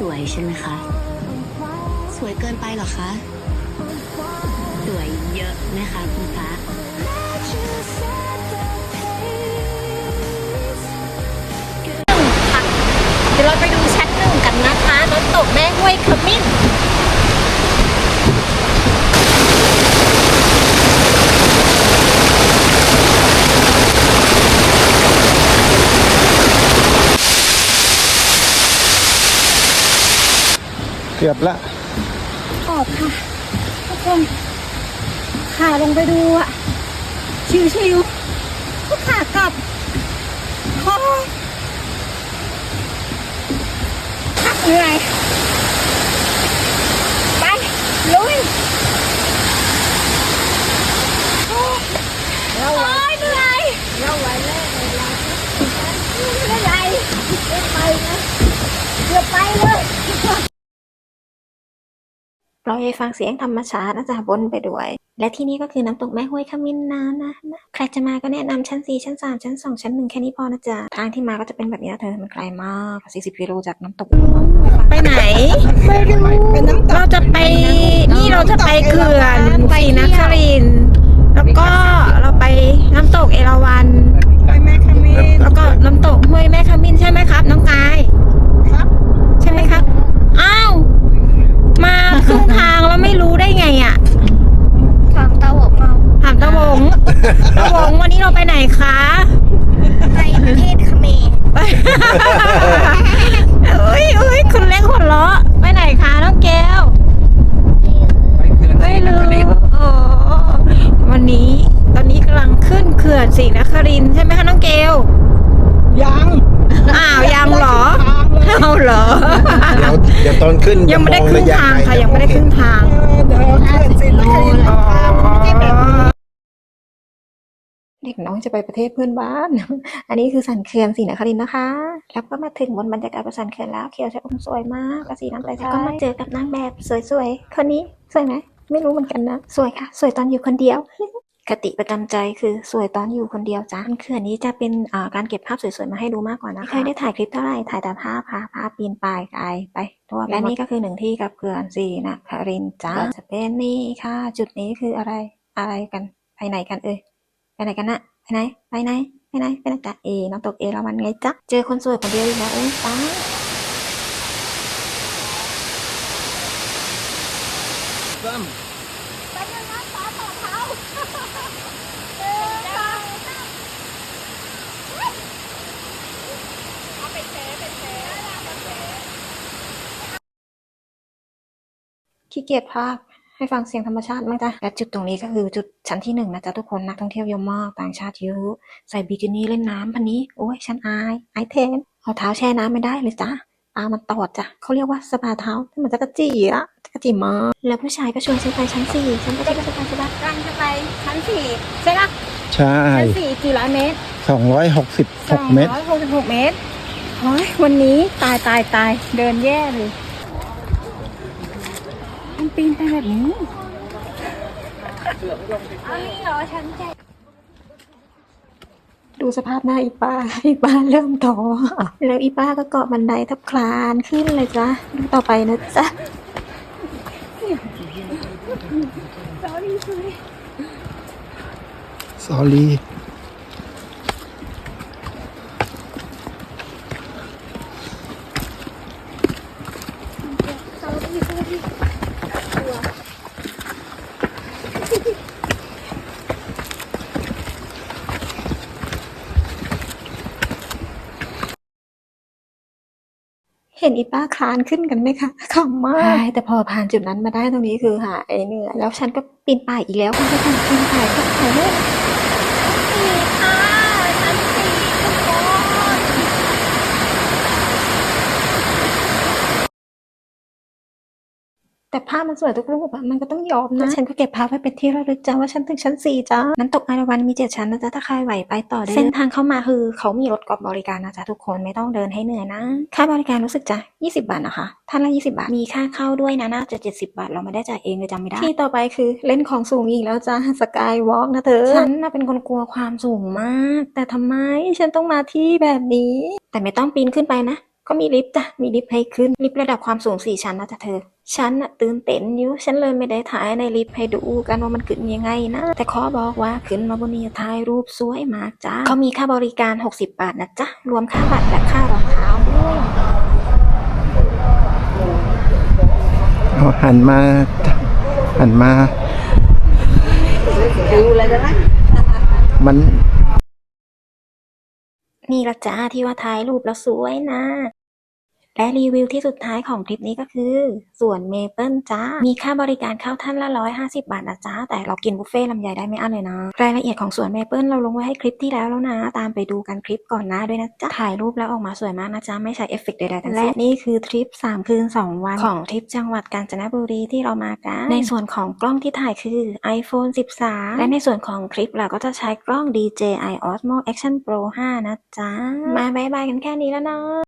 สวยใช่ไหมคะ สวยเกินไปหรอคะ สวยเยอะไหมคะคุณ เกือบละขอบค่ะทุกคนขาลงไปดูอะชิวๆก็ขากลับโอ้ยพักเหนื่อย ไป ลุยโอ้ยเหนื่อยเราไหวแล้วไม่เป็นไรเดี๋ยวไปนะเดี๋ยวไปเลย ปล่อยให้ฟังเสียงธรรมชาตินะจ๊ะบนไปด้วย และที่นี่ก็คือน้ำตกแม่ห้วยขมิ้นนะนะนะ ใครจะมาก็แนะนำชั้น4ชั้น3ชั้น2ชั้น1แค่นี้พอนะจ๊ะ ทางที่มาก็จะเป็นแบบนี้นะเธอ มันไกลมาก40กิโลจากน้ำตก ไปไหน ไม่รู้เราจะไป นี่เราจะไปเขื่อนศรีนครินทร์แล้วก็เราไปน้ำตกเอราวัณไปแม่ขมิ้น แล้วก็น้ำตกห้วยแม่ขมิ้นใช่ไหมครับ น้องกาย ครับ ใช่ไหมครับ อ้าว มาครึ่งทางแล้วไม่รู้ได้ไงอะ ถามตาบอกเรา ถาม ตะวงตะวงวันนี้เราไปไหนคะ ไปประเทศเขมรไปเอ้ยเอ้ยคุณเล็กหัวเราะไปไหนคะน้องแก้ว ไม่รู้โอ้วันนี้ตอนนี้กำลังขึ้นเขื่อนศรีนครินทร์ใช่ไหมคะน้องเกลยังอ้าวยังเหรอเอาเหรอ เดี๋ยวเดี๋ยวตอนขึ้นยังไม่ได้ครึ่งทางค่ะยังไม่ได้ครึ่งทางเดี๋ยวขึ้นสินครินทร์อ๋อ เด็กน้องจะไปประเทศเพื่อนบ้าน อันนี้คือสันเขื่อนศรีนครินทร์นะคะ แล้วก็มาถึงบนบรรยากาศประสันเขื่อนแล้ว เขียวชะอมสวยมากและสีน้ำใสๆก็มาเจอกับนางแบบสวยๆ คนนี้สวยไหม ไม่รู้เหมือนกันนะ สวยค่ะ สวยตอนอยู่คนเดียว คติประจำใจคือสวยตอนอยู่คนเดียวจ้าเขื่อนนี้จะเป็นอ่าการเก็บภาพสวยๆ มาให้ดูมากกว่านะคะไม่เคยได้ถ่ายคลิปเท่าไหร่ ถ่ายแต่ภาพค่ะภาพปีนป่ายไกลไปทั่วและนี่ก็คือหนึ่งที่กับเขื่อนศรีนครินทร์จ้าจะเป็นนี่ค่ะ จุดนี้คืออะไร อะไรกัน ไปไหนกันเอ่ย ไปไหนกันนะไปไหน ไปไหน ไปไหน ไปไหนจ้ะเอ น้ำตกเอราวันไงจ๊ะ เจอคนสวยคนเดียวอีกแล้วเอ้ยตายขี้เกียจพาก ให้ฟังเสียงธรรมชาติมั้งจ้ะและจุดตรงนี้ก็คือจุดชั้นที่หนึ่งนะจ๊ะทุกคนนักท่องเที่ยวเยอะมากต่างชาติเยอะใส่บิกินี่เล่นน้ำพันนี้โอ้ยฉันอายอายแทนเอาเท้าแช่น้ำไม่ได้เลยจ้ะปลามันตอดจ้ะเขาเรียกว่าสปาเท้าที่เหมือนจักรจี้อะจักรจี้มากแล้วผู้ชายก็ชวนฉันไปชั้นสี่ฉันก็จะไปสบายสบายกำลังจะไปชั้นสี่ใช่ปะใช่ชั้นสี่กี่ร้อยเมตรสองร้อยหกสิบหกเมตรร้อยหกสิบหกเมตรโอ้ยวันนี้ตายตายตายเดินแย่เลยมัน ปีนไปแบบนี้เอานี่เหรอชั้นเจ็ดดูสภาพหน้าอีป้า อีป้าเริ่มท้อแล้วอีป้าก็เกาะบันไดทับคลานขึ้นเลยจ้ะดูต่อไปนะจ๊ะสอรี่ เห็นอีป้าคลานขึ้นกันไหมคะขำมากใช่แต่พอผ่านจุดนั้นมาได้ตรงนี้คือหายเหนื่อยแล้วฉันก็ปีนป่ายอีกแล้วคุณผู้ชมปีนป่ายก็ถ่ายรูป สี่ค่ะชั้นสี่ทุกคน แต่ภาพมันสวยทุกรูปอะมันก็ต้องยอมนะฉันก็เก็บภาพไว้เป็นที่ระลึกจ้าว่าฉันถึงชั้นสี่จ้าน้ำตกอาราวันมีเจ็ดชั้นนะจ๊ะถ้าใครไหวไปต่อได้เส้นทางเข้ามาคือเขามีรถกอล์ฟบริการนะจ๊ะทุกคนไม่ต้องเดินให้เหนื่อยนะ ค่าบริการรู้สึกจะ20บาทนะคะท่านละ20บาทมีค่าเข้าด้วยนะน่าจะ70บาทเราไม่ได้จ่ายเองเลยจำไม่ได้ที่ต่อไปคือเล่นของสูงอีกแล้วจ้าสกายวอล์กนะเธอฉันน่ะเป็นคนกลัวความสูงมาก แต่ทำไมฉันต้องมาที่แบบนี้ แต่ไม่ต้องปีนขึ้นไปนะ ก็มีลิฟต์จ้ะมีลิฟต์ให้ขึ้นลิฟต์ระดับความสูงสี่ชั้นนะจ๊ะเธอฉันน่ะตื่นเต้นอยู่ฉันเลยไม่ได้ถ่ายในลิฟต์ให้ดูกันว่ามันขึ้นยังไงนะแต่ขอบอกว่าขึ้นมาบนนี้ถ่ายรูปสวยมากจ้าเขามีค่าบริการ 60 บาทนะจ๊ะรวมค่าบัตรและค่ารองเท้าด้วยเอาหันมาหันมา ดูเลยนะมันนี่ละจ้าที่ว่าถ่ายรูปแล้วสวยนะ และรีวิวที่สุดท้ายของคลิปนี้ก็คือส่วนเมเปิลจ้า มีค่าบริการเข้าท่านละร้อยห้าสิบาทนะจ้า แต่เรากินบุฟเฟ่ต์ลำไยได้ไม่อั้นเลยนะ รายละเอียดของสวนเมเปิลเราลงไว้ให้คลิปที่แล้วแล้วนะ ตามไปดูกันคลิปก่อนหน้าด้วยนะจ๊ะถ่ายรูปแล้วออกมาสวยมากนะจ๊ะไม่ใช้เอฟเฟกต์ใดๆทั้งสิ้น และนี่คือทริป 3 คืน 2 วันของทริปจังหวัดกาญจนบุรีที่เรามากัน ในส่วนของกล้องที่ถ่ายคือ iPhone 13 และในส่วนของคลิปเราก็จะใช้กล้อง DJI Osmo Action Pro 5 นะจ๊ะมาบายบายกันแค่นี้แล้วเนาะ